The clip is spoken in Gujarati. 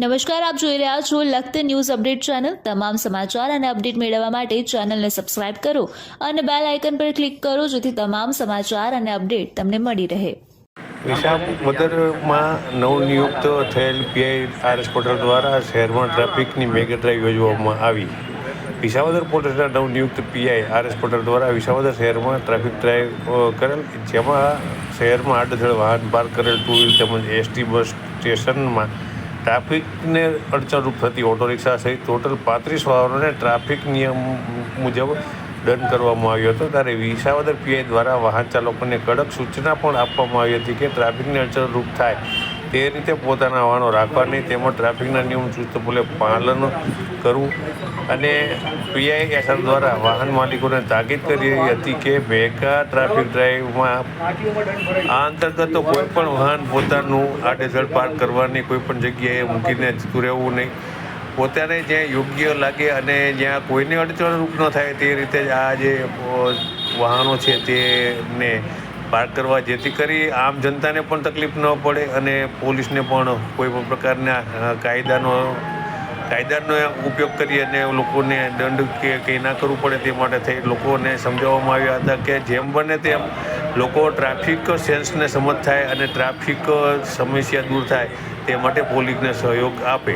નમસ્કાર, આપ જોઈ રહ્યા છો લખત ન્યૂઝ અપડેટ ચેનલ. તમામ સમાચાર અને અપડેટ મેળવવા માટે ચેનલને સબસ્ક્રાઇબ કરો અને બેલ આઇકન પર ક્લિક કરો જેથી તમામ સમાચાર અને અપડેટ તમને મળી રહે. વિશાખપટ્ટનમમાં નવનિયુક્ત થયેલ પીઆઈ આરએસ પટેલ દ્વારા શહેરમાં ટ્રાફિકની મેગા ડ્રાઈવ યોજવામાં આવી. વિસાવદર પોલીસના નવનિયુક્ત પીઆઈ આરએસ પટેલ દ્વારા વિસાવદર શહેરમાં ટ્રાફિક ડ્રાઈવ કરેલ, જેમાં શહેરમાં આડધડ વાહન પાર્ક કરેલ ટુ વ્હીલ તેમજ એસટી બસ સ્ટેશનમાં ટ્રાફિકને અડચણરૂપ થતી ઓટો રિક્ષા સહિત ટોટલ પાંત્રીસ વાહનોને ટ્રાફિક નિયમ મુજબ દંડ કરવામાં આવ્યો હતો. ત્યારે વિસાવદર પીઆઈ દ્વારા વાહન ચાલકોને કડક સૂચના પણ આપવામાં આવી હતી કે ટ્રાફિકને અડચણરૂપ થાય તે રીતે પોતાના વાહનો રાખવાની તેમજ ટ્રાફિકના નિયમ ચુસ્તપણે પાલન કરવું. અને પીઆઈ એસઆર દ્વારા વાહન માલિકોને તાકીદ કરી રહી હતી કે ભેગા ટ્રાફિક ડ્રાઈવમાં આ અંતર્ગત કોઈ પણ વાહન પોતાનું આડેધડ પાર્ક કરવાની કોઈ પણ જગ્યાએ મૂકીને જતું રહેવું નહીં. પોતાને જ્યાં યોગ્ય લાગે અને જ્યાં કોઈને અડચણરૂપ ન થાય તે રીતે આ જે વાહનો છે તેને પાર્ક કરવા જેથી કરી આમ જનતાને પણ તકલીફ ન પડે અને પોલીસને પણ કોઈ પણ પ્રકારના કાયદાનો કાયદાનો ઉપયોગ કરી અને લોકોને દંડ કે કંઈ ના કરવું પડે તે માટે થઈ લોકોને સમજાવવામાં આવ્યા હતા કે જેમ બને તેમ લોકો ટ્રાફિક સેન્સને સમજ થાય અને ટ્રાફિક સમસ્યા દૂર થાય તે માટે પોલીસને સહયોગ આપે.